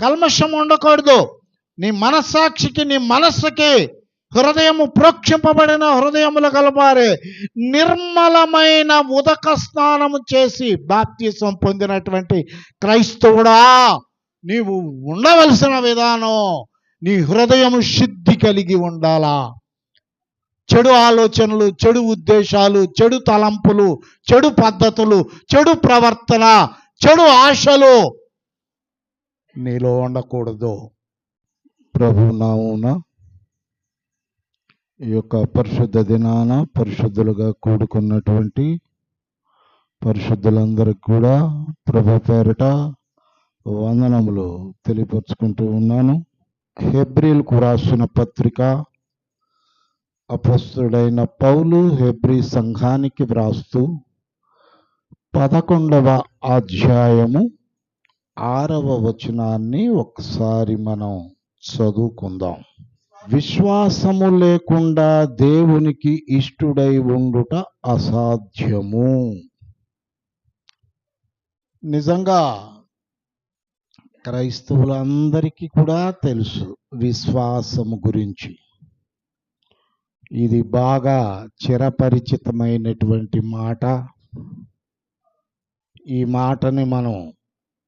కల్మషం ఉండకూడదు. నీ మనస్సాక్షికి నీ మనస్సుకి హృదయము ప్రోక్షింపబడిన హృదయములు కలపారే నిర్మలమైన ఉదక స్నానము చేసి బాప్తీసం పొందినటువంటి క్రైస్తవుడా నీవు ఉండవలసిన విధానం నీ హృదయము శుద్ధి కలిగి ఉండాలా. చెడు ఆలోచనలు చెడు ఉద్దేశాలు చెడు తలంపులు చెడు పద్ధతులు చెడు ప్రవర్తన చెడు ఆశలు నీలో ఉండకూడదు ప్రభు నామున ఈ యొక్క పరిశుద్ధ దినాన పరిశుద్ధులుగా కూడుకున్నటువంటి పరిశుద్ధులందరికీ కూడా ప్రభు పేరిట వందనములు తెలియపరుచుకుంటూ ఉన్నాను. హెబ్రిల్కు రాసిన పత్రిక అపస్తుడైన పౌలు హెబ్రి సంఘానికి వ్రాస్తూ పదకొండవ అధ్యాయము ఆరవ వచనాన్ని ఒకసారి మనం చదువుకుందాం. విశ్వాసము లేకుండా దేవునికి ఇష్టుడై ఉండుట అసాధ్యము. నిజంగా క్రైస్తవులందరికీ కూడా తెలుసు విశ్వాసము గురించి. ఇది బాగా చిరపరిచితమైనటువంటి మాట. ఈ మాటని మనం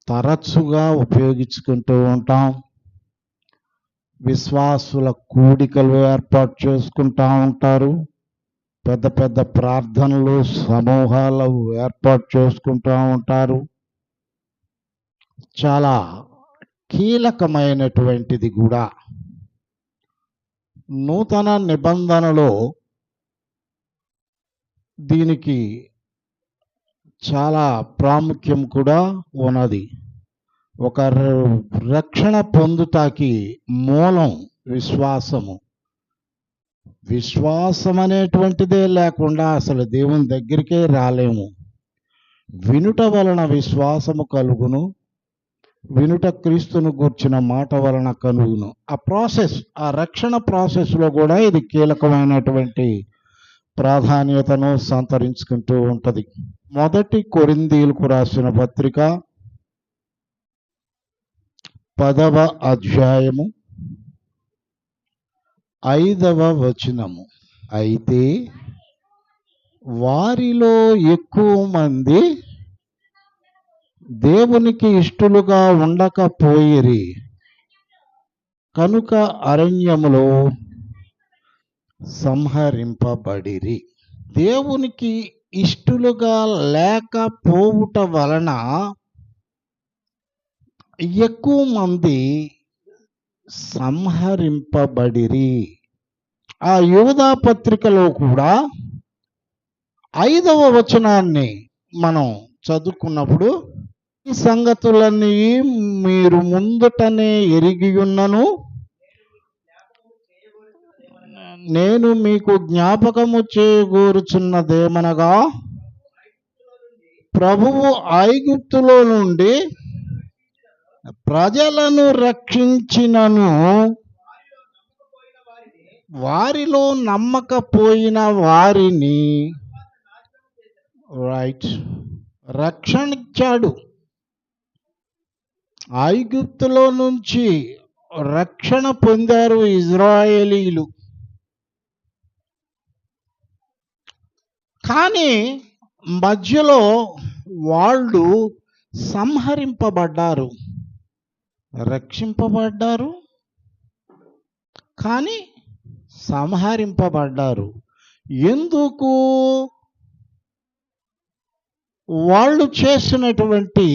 తరచుగా ఉపయోగించుకుంటూ ఉంటాం. విశ్వాసుల కూడికలు ఏర్పాటు చేసుకుంటూ ఉంటారు. పెద్ద పెద్ద ప్రార్థనలు సమూహాలు ఏర్పాటు చేసుకుంటూ ఉంటారు. చాలా కీలకమైనటువంటిది కూడా నూతన నిబంధనలో దీనికి చాలా ప్రాముఖ్యం కూడా ఉన్నది. ఒక ర- రక్షణ పొందుతాకి మూలం విశ్వాసము. విశ్వాసం అనేటువంటిదే లేకుండా అసలు దేవుని దగ్గరికే రాలేము. వినుట వలన విశ్వాసము కలుగును. వినుట క్రీస్తును గూర్చిన మాట వలన కలుగును. ఆ ప్రాసెస్ ఆ రక్షణ ప్రాసెస్లో కూడా ఇది కీలకమైనటువంటి ప్రాధాన్యతను సంతరించుకుంటూ ఉంటుంది. మొదటి కొరిందీలకు రాసిన పత్రిక పదవ అధ్యాయము ఐదవ వచనము. అయితే వారిలో ఎక్కువ మంది దేవునికి ఇష్టలుగా ఉండకపోయిరి. కనుక అరణ్యములో సంహరింపబడిరి. దేవునికి ఇష్టలుగా లేకపోవుట వలన ఎక్కువ మంది సంహరింపబడిరి. ఆ యోధా పత్రికలో కూడా ఐదవ వచనాన్ని మనం చదువుకున్నప్పుడు ఈ సంగతులన్నీ మీరు ముందుటనే ఎరిగి ఉన్నను. నేను మీకు జ్ఞాపకము చేకూరుచున్నదేమనగా ప్రభువు ఐగుప్తులో నుండి ప్రజలను రక్షించినను. వారిలో నమ్మకపోయిన వారిని రైట్ రక్షణ ఇచ్చాడు ఐగుప్తులో నుంచి రక్షణ పొందారు ఇజ్రాయేలీలు. కానీ మధ్యలో వాళ్ళు సంహరింపబడ్డారు రక్షింపబడ్డారు కానీ సంహరింపబడ్డారు. ఎందుకు? వాళ్ళు చేసినటువంటి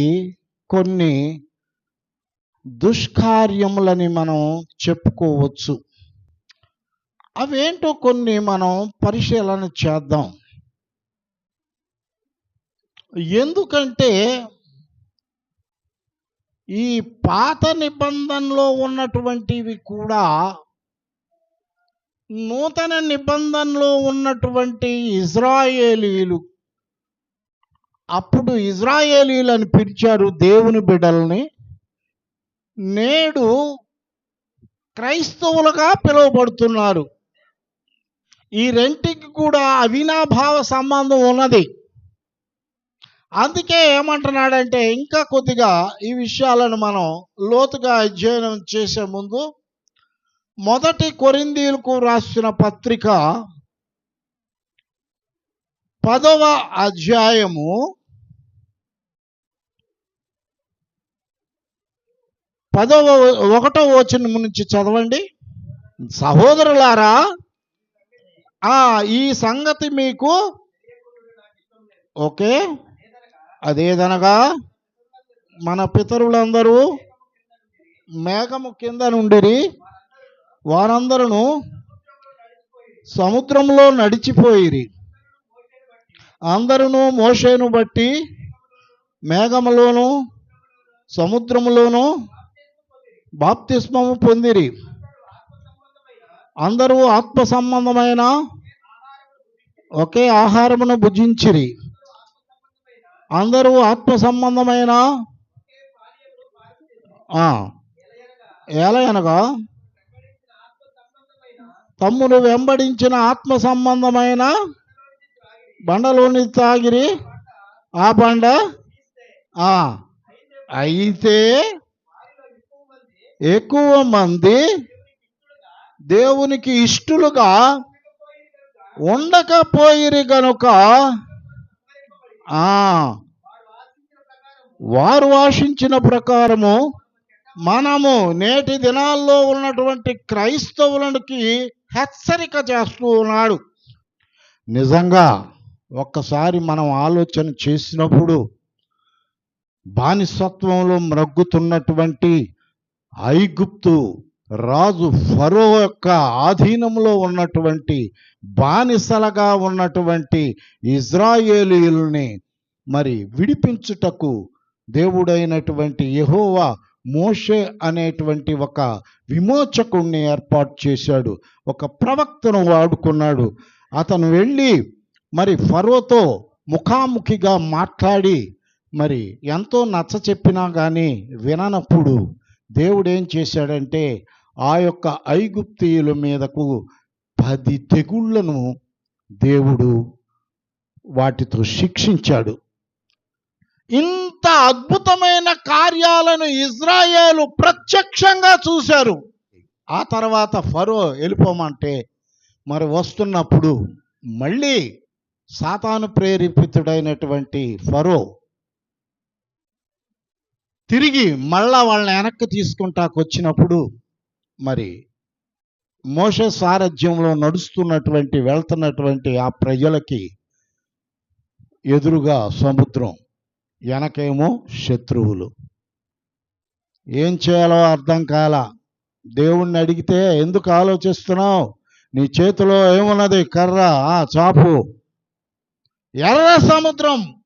కొన్ని దుష్కార్యములని మనం చెప్పుకోవచ్చు. అవేంటో కొన్ని మనం పరిశీలన చేద్దాం. ఎందుకంటే ఈ పాత నిబంధనలో ఉన్నటువంటివి కూడా నూతన నిబంధనలో ఉన్నటువంటి ఇజ్రాయేలీలు అప్పుడు ఇజ్రాయేలీలు అని పిలిచారు దేవుని బిడ్డల్ని. నేడు క్రైస్తవులుగా పిలువబడుతున్నారు. ఈ రెంటికి కూడా అవినాభావ సంబంధం ఉన్నది. అందుకే ఏమంటున్నాడంటే ఇంకా కొద్దిగా ఈ విషయాలను మనం లోతుగా అధ్యయనం చేసే ముందు మొదటి కొరిందీలకు రాసిన పత్రిక పదవ అధ్యాయము పదవ ఒకటో వచనం నుంచి చదవండి. సహోదరులారా ఈ సంగతి మీకు ఓకే? అదేదనగా మన పితరులందరూ మేఘము కింద నుండిరి వారందరూ సముద్రంలో నడిచిపోయిరి. అందరూ మోషేను బట్టి మేఘములోను సముద్రములోను బాప్తిస్మము పొందిరి. అందరూ ఆత్మ సంబంధమైన ఒకే ఆహారమును భుజించిరి. అందరూ ఆత్మ సంబంధమైన ఆ, ఎలా అనగా తమ్మును వెంబడించిన ఆత్మ సంబంధమైన బండలోని తాగిరి ఆ బండ అయితే ఎక్కువ మంది దేవునికి ఇష్టలుగా ఉండకపోయిరి గనుక వారు ఆశించిన ప్రకారము మనము నేటి దినాల్లో ఉన్నటువంటి క్రైస్తవులకి హెచ్చరిక చేస్తూ ఉన్నాడు. నిజంగా ఒక్కసారి మనం ఆలోచన చేసినప్పుడు బానిసత్వంలో మ్రగ్గుతున్నటువంటి ఐగుప్తు రాజు ఫరో యొక్క ఆధీనంలో ఉన్నటువంటి బానిసలుగా ఉన్నటువంటి ఇజ్రాయేలీయుల్ని మరి విడిపించుటకు దేవుడైనటువంటి యహోవా మోషే అనేటువంటి ఒక విమోచకుణ్ణి ఏర్పాటు చేశాడు. ఒక ప్రవక్తను వాడుకున్నాడు. అతను వెళ్ళి మరి ఫరోతో ముఖాముఖిగా మాట్లాడి మరి ఎంతో నచ్చ చెప్పినా కానీ విననప్పుడు దేవుడు ఏం చేశాడంటే ఆ యొక్క ఐగుప్తీయుల మీదకు పది తెగుళ్ళను దేవుడు వాటితో శిక్షించాడు. ఇంత అద్భుతమైన కార్యాలను ఇజ్రాయేలు ప్రత్యక్షంగా చూశారు. ఆ తర్వాత ఫరో వెళ్ళిపోమంటే మరి వస్తున్నప్పుడు మళ్ళీ సాతాను ప్రేరేపితుడైనటువంటి ఫరో తిరిగి మళ్ళా వాళ్ళని వెనక్కి తీసుకుంటాకు వచ్చినప్పుడు మరి మోష సారథ్యంలో నడుస్తున్నటువంటి వెళ్తున్నటువంటి ఆ ప్రజలకి ఎదురుగా సముద్రం వెనకేమో శత్రువులు. ఏం చేయాలో అర్థం కాల. దేవుణ్ణి అడిగితే ఎందుకు ఆలోచిస్తున్నావు? నీ చేతిలో ఏమున్నది? కర్ర ఆ చాపు. ఎర్ర సముద్రం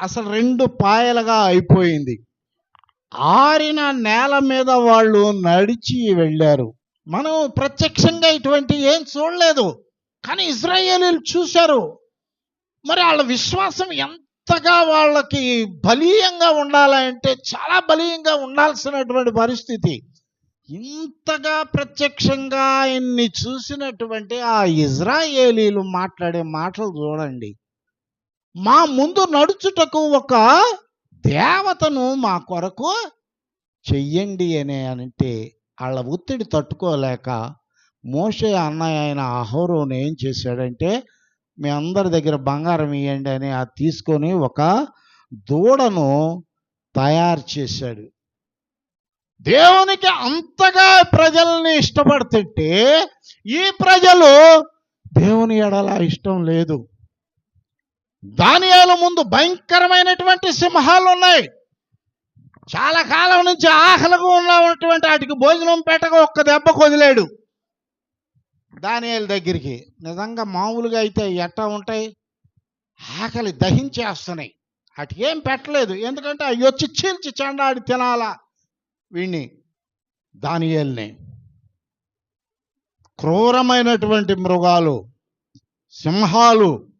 అసలు రెండు పాయలుగా అయిపోయింది. ఆరిన నేల మీద వాళ్ళు నడిచి వెళ్ళారు. మనం ప్రత్యక్షంగా ఇటువంటి ఏం చూడలేదు. కానీ ఇజ్రాయేలీలు చూశారు. మరి వాళ్ళ విశ్వాసం ఎంతగా వాళ్ళకి బలీయంగా ఉండాలంటే చాలా బలీయంగా ఉండాల్సినటువంటి పరిస్థితి. ఇంతగా ప్రత్యక్షంగా ఆయన్ని చూసినటువంటి ఆ ఇజ్రాయేలీలు మాట్లాడే మాటలు చూడండి. మా ముందు నడుచుటకు ఒక దేవతను మా కొరకు చెయ్యండి అని అంటే వాళ్ళ ఒత్తిడి తట్టుకోలేక మోషే అన్నయ్య అయిన అహోరోను ఏం చేశాడంటే మీ అందరి దగ్గర బంగారం ఇవ్వండి అని అది తీసుకొని ఒక దూడను తయారు చేశాడు. దేవునికి అంతగా ప్రజల్ని ఇష్టపడుతుంటే ఈ ప్రజలు దేవుని ఎడల ఇష్టం లేదు. దానియాల ముందు భయంకరమైనటువంటి సింహాలు ఉన్నాయి. చాలా కాలం నుంచి ఆకలిగా ఉన్నటువంటి వాటికి భోజనం పెట్టక ఒక్క దెబ్బ కొదిలేడు. దానియాల దగ్గరికి నిజంగా మామూలుగా అయితే ఎట్టా ఉంటాయి? ఆకలి దహించేస్తున్నాయి. వాటికి ఏం పెట్టలేదు. ఎందుకంటే అవి వచ్చి చీల్చి చెండాడి తినాలా వీణ్ణి దానియాల్ని. క్రూరమైనటువంటి మృగాలు సింహాలు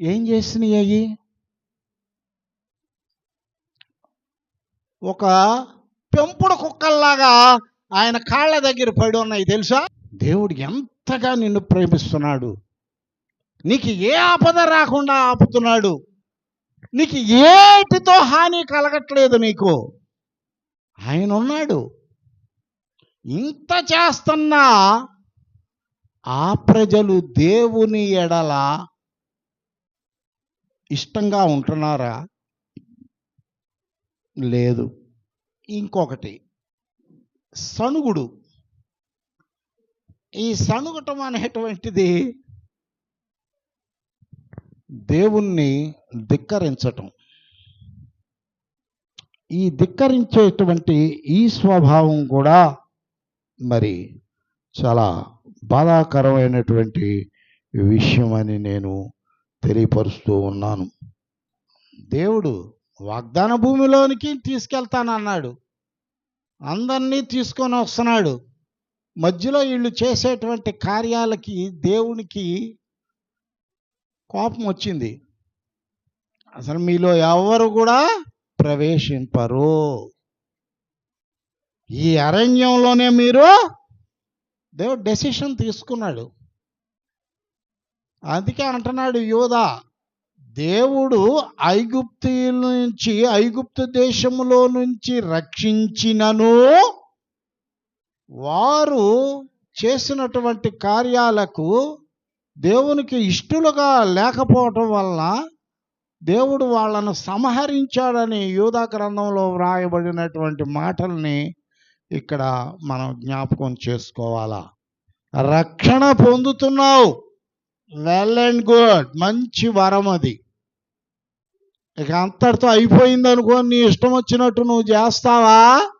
ఏం చేసినాయి అయ్యి? ఒక పెంపుడు కుక్కల్లాగా ఆయన కాళ్ళ దగ్గర పడి ఉన్నాయి తెలుసా? దేవుడు ఎంతగా నిన్ను ప్రేమిస్తున్నాడు. నీకు ఏ ఆపద రాకుండా ఆపుతున్నాడు. నీకు ఏటితో హాని కలగట్లేదు నీకు. ఆయన ఉన్నాడు. ఇంత చేస్తున్నా ఆ ప్రజలు దేవుని ఎడల ఇష్టంగా ఉంటున్నారా? లేదు. ఇంకొకటి సణుగుడు. ఈ సణుగటం అనేటువంటిది దేవుణ్ణి ధిక్కరించటం. ఈ ధిక్కరించేటువంటి ఈ స్వభావం కూడా మరి చాలా బాధాకరమైనటువంటి విషయం అని నేను తెలియపరుస్తూ ఉన్నాను. దేవుడు వాగ్దాన భూమిలోనికి తీసుకెళ్తానన్నాడు. అందరినీ తీసుకొని వస్తున్నాడు. మధ్యలో వీళ్ళు చేసేటువంటి కార్యాలకి దేవునికి కోపం వచ్చింది. అసలు మీలో ఎవరు కూడా ప్రవేశింపరు. ఈ అరణ్యంలోనే మీరు దేవుడు డెసిషన్ తీసుకున్నాడు. అందుకే అంటున్నాడు యోధా దేవుడు ఐగుప్తుల నుంచి ఐగుప్తు దేశంలో నుంచి రక్షించినను. వారు చేసినటువంటి కార్యాలకు దేవునికి ఇష్టలుగా లేకపోవటం వలన దేవుడు వాళ్ళను సంహరించాడని యూదా గ్రంథంలో వ్రాయబడినటువంటి మాటల్ని ఇక్కడ మనం జ్ఞాపకం చేసుకోవాలా. రక్షణ పొందుతున్నావు. వెల్ అండ్ గుడ్ మంచి వరం అది. ఇక అంతటితో అయిపోయింది అనుకో నీ ఇష్టం వచ్చినట్టు నువ్వు చేస్తావా?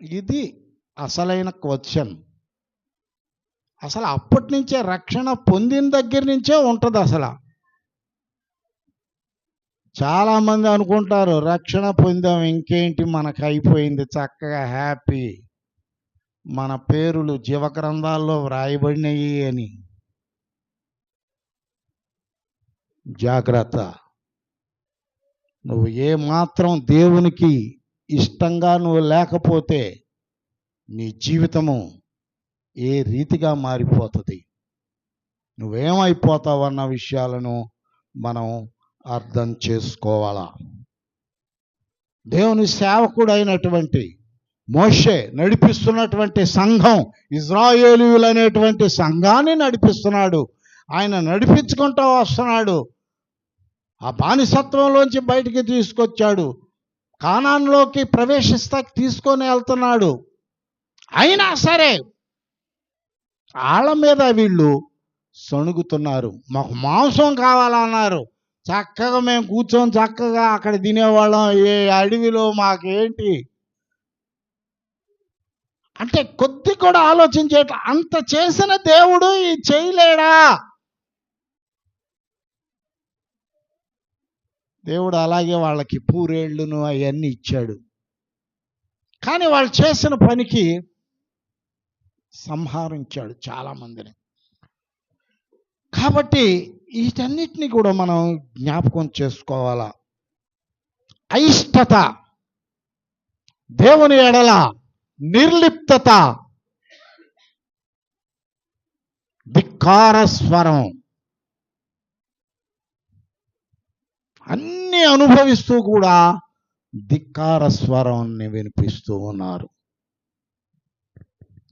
ఇది అసలైన క్వశ్చన్. అసలు అప్పటి నుంచే రక్షణ పొందిన దగ్గర నుంచే ఉంటుంది అసలు. చాలామంది అనుకుంటారు రక్షణ పొందాం ఇంకేంటి మనకు అయిపోయింది చక్కగా హ్యాపీ మన పేరులు జీవగ్రంథాల్లో వ్రాయబడినవి అని. జాగ్రత్త. నువ్వు ఏ మాత్రం దేవునికి ఇష్టంగా నువ్వు లేకపోతే నీ జీవితము ఏ రీతిగా మారిపోతుంది? నువ్వేమైపోతావన్న విషయాలను మనం అర్థం చేసుకోవాలా. దేవుని సేవకుడైనటువంటి మోషే నడిపిస్తున్నటువంటి సంఘం ఇజ్రాయేలీయులు అనేటువంటి సంఘాన్ని నడిపిస్తున్నాడు. ఆయన నడిపించుకుంటూ వస్తున్నాడు. ఆ బానిసత్వంలోంచి బయటికి తీసుకొచ్చాడు. కానాన్లోకి ప్రవేశిస్తా తీసుకొని వెళ్తున్నాడు. అయినా సరే వాళ్ళ మీద వీళ్ళు సణుగుతున్నారు. మాకు మాంసం కావాలన్నారు. చక్కగా మేము కూర్చొని చక్కగా అక్కడ తినేవాళ్ళం. ఏ అడవిలో మాకేంటి? అంటే కొద్ది కూడా ఆలోచించేట అంత చేసిన దేవుడు ఈ చేయలేడా? దేవుడు అలాగే వాళ్ళకి పూరేళ్ళును అవన్నీ ఇచ్చాడు. కానీ వాళ్ళు చేసిన పనికి సంహరించాడు చాలా మందిని కాబట్టి వీటన్నిటిని కూడా మనం జ్ఞాపకం చేసుకోవాలా? అయిష్టత దేవుని ఎడల నిర్లిప్తత ధిక్కార స్వరం అన్నీ అనుభవిస్తూ కూడా ధిక్కార స్వరాన్ని వినిపిస్తూ ఉన్నారు.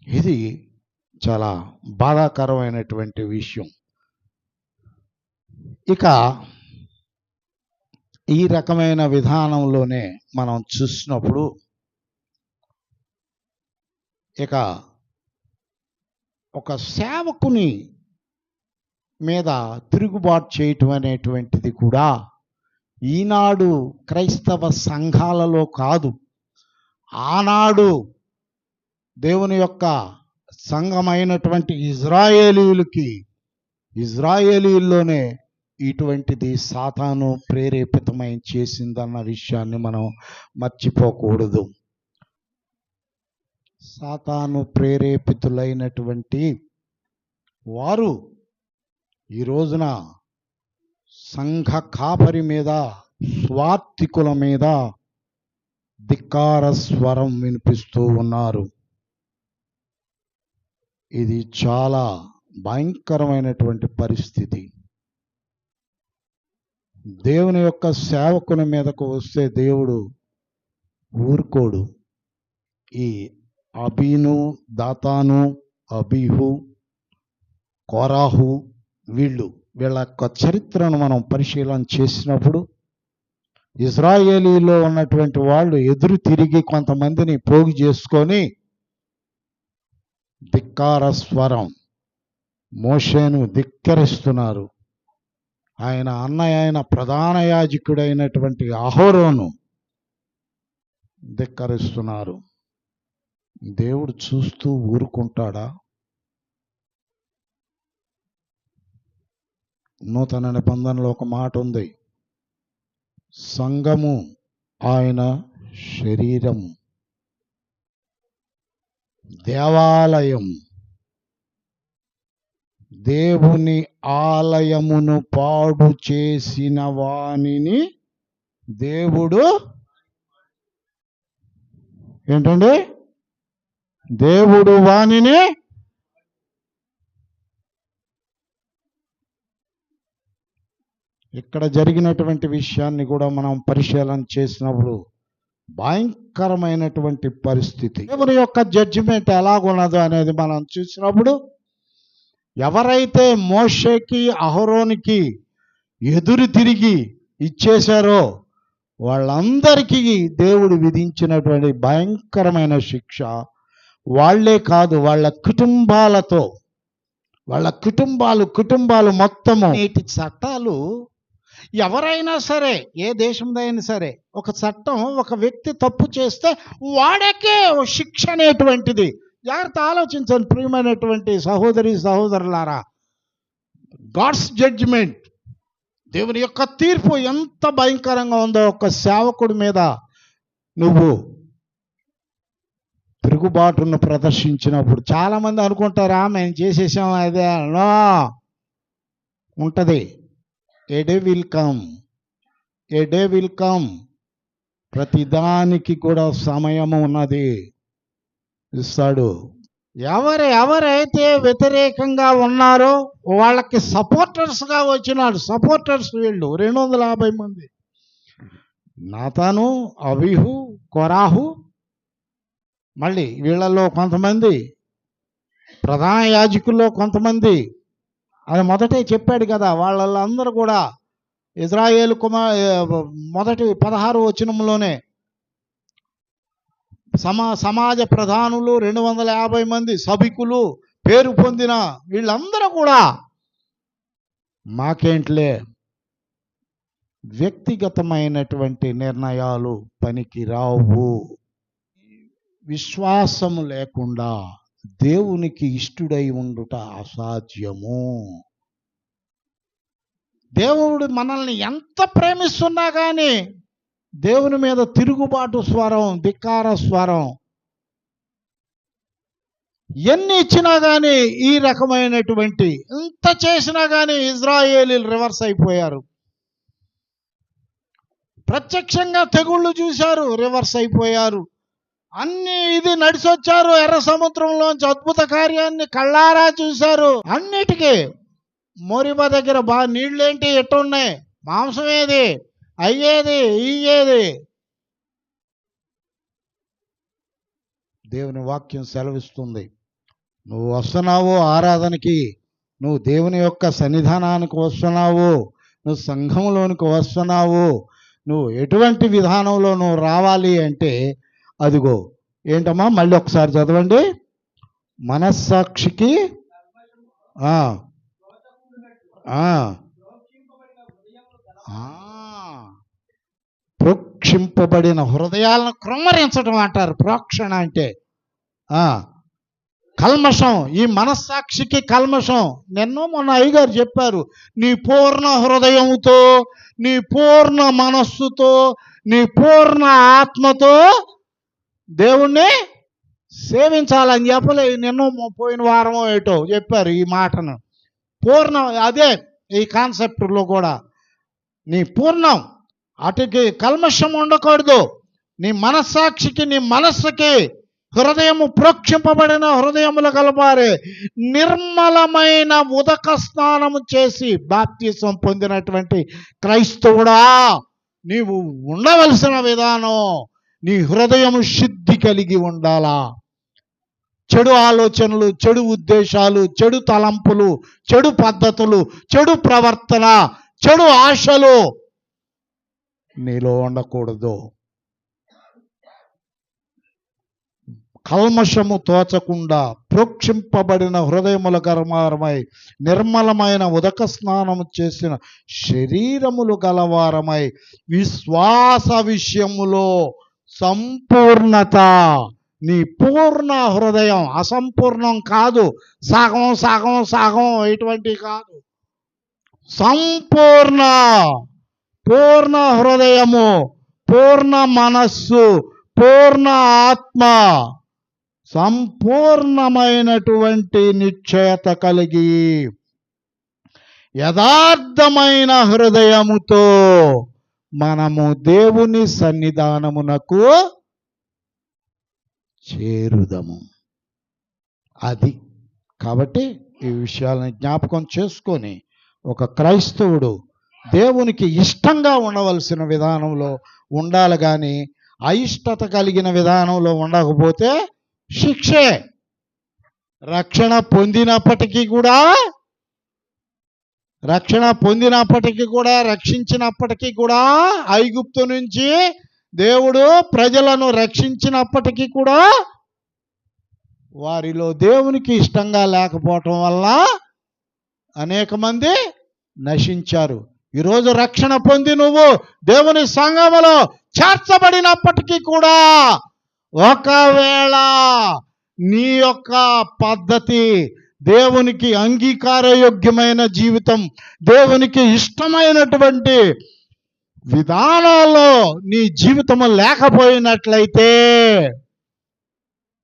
ఇది చాలా బాధాకరమైనటువంటి విషయం. ఇక ఈ రకమైన విధానంలోనే మనం చూసినప్పుడు ఇక ఒక సేవకుని మీద తిరుగుబాటు చేయటం అనేటువంటిది కూడా ఈనాడు క్రైస్తవ సంఘాలలో కాదు. ఆనాడు దేవుని యొక్క సంఘమైనటువంటి ఇజ్రాయేలీలకి ఇజ్రాయేలీల్లోనే ఇటువంటిది సాతాను ప్రేరేపితమై చేసిందన్న విషయాన్ని మనం మర్చిపోకూడదు. సాతాను ప్రేరేపితులైనటువంటి వారు ఈ రోజున సంఘ కాపరి మీద స్వార్థికుల మీద ధిక్కార స్వరం వినిపిస్తూ ఉన్నారు. ఇది చాలా భయంకరమైనటువంటి పరిస్థితి. దేవుని యొక్క సేవకుని మీదకు వస్తే దేవుడు ఊరుకోడు. ఈ అబీను దాతాను అబీహు కోరాహు వీళ్ళు వీళ్ళ యొక్క చరిత్రను మనం పరిశీలన చేసినప్పుడు ఇజ్రాయేలీలో ఉన్నటువంటి వాళ్ళు ఎదురు తిరిగి కొంతమందిని పోగు చేసుకొని ధిక్కార స్వరం మోషేను ధిక్కరిస్తున్నారు. ఆయన అన్నయ్య అయిన ప్రధాన యాజకుడైనటువంటి అహోరోను ధిక్కరిస్తున్నారు. దేవుడు చూస్తూ ఊరుకుంటాడా? నూతన నిబంధనలో ఒక మాట ఉంది. సంఘము ఆయన శరీరం. దేవాలయం. దేవుని ఆలయమును పాడు చేసిన వాణిని దేవుడు ఏంటండి? దేవుడు వానిని ఇక్కడ జరిగినటువంటి విషయాన్ని కూడా మనం పరిశీలన చేసినప్పుడు భయంకరమైనటువంటి పరిస్థితి. దేవుని యొక్క జడ్జిమెంట్ ఎలాగున్నదో అనేది మనం చూసినప్పుడు ఎవరైతే మోషేకి అహరోనికి ఎదురు తిరిగి ఇచ్చేశారో వాళ్ళందరికీ దేవుడు విధించినటువంటి భయంకరమైన శిక్ష వాళ్ళే కాదు వాళ్ళ కుటుంబాలతో వాళ్ళ కుటుంబాలు కుటుంబాలు మొత్తము నేటి చట్టాలు ఎవరైనా సరే ఏ దేశందైనా సరే ఒక చట్టం ఒక వ్యక్తి తప్పు చేస్తే వాడకే శిక్ష అనేటువంటిది. జాగ్రత్త ఆలోచించండి ప్రియమైనటువంటి సహోదరి సహోదరులారా. God's judgment. దేవుని యొక్క తీర్పు ఎంత భయంకరంగా ఉందో ఒక సేవకుడి మీద నువ్వు తిరుగుబాటును ప్రదర్శించినప్పుడు. చాలామంది అనుకుంటారా మేము చేసేసాం అదే ఉంటుంది. A day will come a day will come. ప్రతిదానికి కూడా సమయము ఉన్నది ఇస్తాడు. ఎవరు ఎవరైతే వ్యతిరేకంగా ఉన్నారో వాళ్ళకి సపోర్టర్స్గా వచ్చినాడు. సపోర్టర్స్ వీళ్ళు రెండు వందల యాభై మంది. నాతాను అవిహు కొరాహు మళ్ళీ వీళ్ళలో కొంతమంది ప్రధాన యాజకుల్లో కొంతమంది అది మొదటే చెప్పాడు కదా వాళ్ళందరూ కూడా ఇజ్రాయేల్ కుమార్ మొదటి పదహారు వచనంలోనే సమా సమాజ ప్రధానులు రెండు వందల యాభై మంది సభికులు పేరు పొందిన వీళ్ళందరూ కూడా మాకేంట్లే? వ్యక్తిగతమైనటువంటి నిర్ణయాలు పనికి రావు విశ్వాసము లేకుండా దేవునికి ఇష్టుడై ఉండుట అసాధ్యము. దేవుడు మనల్ని ఎంత ప్రేమిస్తున్నా కానీ దేవుని మీద తిరుగుబాటు స్వరం ధిక్కార స్వరం ఎన్ని ఇచ్చినా కానీ ఈ రకమైనటువంటి ఎంత చేసినా కానీ ఇజ్రాయేలీలు రివర్స్ అయిపోయారు. ప్రత్యక్షంగా తెగుళ్ళు చూశారు రివర్స్ అయిపోయారు. అన్ని ఇది నడిచొచ్చారు ఎర్ర సముద్రంలోంచి అద్భుత కార్యాన్ని కళ్ళారా చూశారు. అన్నిటికీ మొరిమ దగ్గర బా నీళ్ళేంటి? ఎట్టున్నాయి మాంసం ఏది? అయ్యేది ఇయ్యేది దేవుని వాక్యం సెలవిస్తుంది. నువ్వు వస్తున్నావు ఆరాధనకి నువ్వు దేవుని యొక్క సన్నిధానానికి వస్తున్నావు నువ్వు సంఘంలోనికి వస్తున్నావు నువ్వు ఎటువంటి విధానంలో నువ్వు రావాలి అంటే అదిగో ఏంటమ్మా మళ్ళీ ఒకసారి చదవండి. మనస్సాక్షికి ఆ, ఆ, ప్రోక్షింపబడిన హృదయాలను కృమ్మరించడం అంటారు. ప్రోక్షణ అంటే ఆ, కల్మషం ఈ మనస్సాక్షికి కల్మషం. నిన్నో మొన్న అయ్యగారు చెప్పారు నీ పూర్ణ హృదయముతో నీ పూర్ణ మనస్సుతో నీ పూర్ణ ఆత్మతో దేవుణ్ణి సేవించాలని చెప్పలే. నిన్న పోయిన వారమో ఏటో చెప్పారు ఈ మాటను. పూర్ణం అదే ఈ కాన్సెప్ట్లో కూడా. నీ పూర్ణం అటుకి కల్మషం ఉండకూడదు. నీ మనస్సాక్షికి నీ మనస్సుకి హృదయము ప్రోక్షింపబడిన హృదయములు కలపారే నిర్మలమైన ఉదక స్నానము చేసి బాప్తీసం పొందినటువంటి క్రైస్తవుడా నీవు ఉండవలసిన విధానం. నీ హృదయం శుద్ధి కలిగి ఉండాలా? చెడు ఆలోచనలు చెడు ఉద్దేశాలు చెడు తలంపులు చెడు పద్ధతులు చెడు ప్రవర్తన చెడు ఆశలు నీలో ఉండకూడదు. కల్మషము తోచకుండా ప్రోక్షింపబడిన హృదయముల కర్మారమై నిర్మలమైన ఉదక స్నానము చేసిన శరీరములు గలవారమై విశ్వాస విషయములో సంపూర్ణత. నీ పూర్ణ హృదయం అసంపూర్ణం కాదు. సగం సగం సగం ఇటువంటి కాదు. సంపూర్ణ. పూర్ణ హృదయము పూర్ణ మనస్సు పూర్ణ ఆత్మ సంపూర్ణమైనటువంటి నిశ్చయత కలిగి యథార్థమైన హృదయముతో మనము దేవుని సన్నిధానమునకు చేరుదము. అది. కాబట్టి ఈ విషయాలను జ్ఞాపకం చేసుకొని ఒక క్రైస్తవుడు దేవునికి ఇష్టంగా ఉండవలసిన విధానంలో ఉండాలి కానీ అయిష్టత కలిగిన విధానంలో ఉండకపోతే శిక్షే. రక్షణ పొందినప్పటికీ కూడా రక్షణ పొందినప్పటికీ కూడా రక్షించినప్పటికీ కూడా ఐగుప్తు నుంచి దేవుడు ప్రజలను రక్షించినప్పటికీ కూడా వారిలో దేవునికి ఇష్టంగా లేకపోవటం వల్ల అనేక మంది నశించారు. ఈరోజు రక్షణ పొంది నువ్వు దేవుని సంఘములో చేర్చబడినప్పటికీ కూడా ఒకవేళ నీ యొక్క పద్ధతి దేవునికి అంగీకారయోగ్యమైన జీవితం దేవునికి ఇష్టమైనటువంటి విధానాల్లో నీ జీవితము లేకపోయినట్లయితే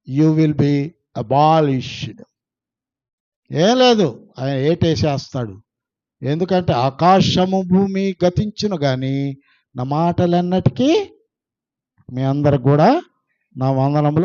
యు విల్ బి అబాలిష్డ్ ఏం లేదు ఆయన ఏటేసేస్తాడు. ఎందుకంటే ఆకాశము భూమి గతించును కానీ నా మాటలన్నటికీ మీ అందరికి కూడా నా వందనములు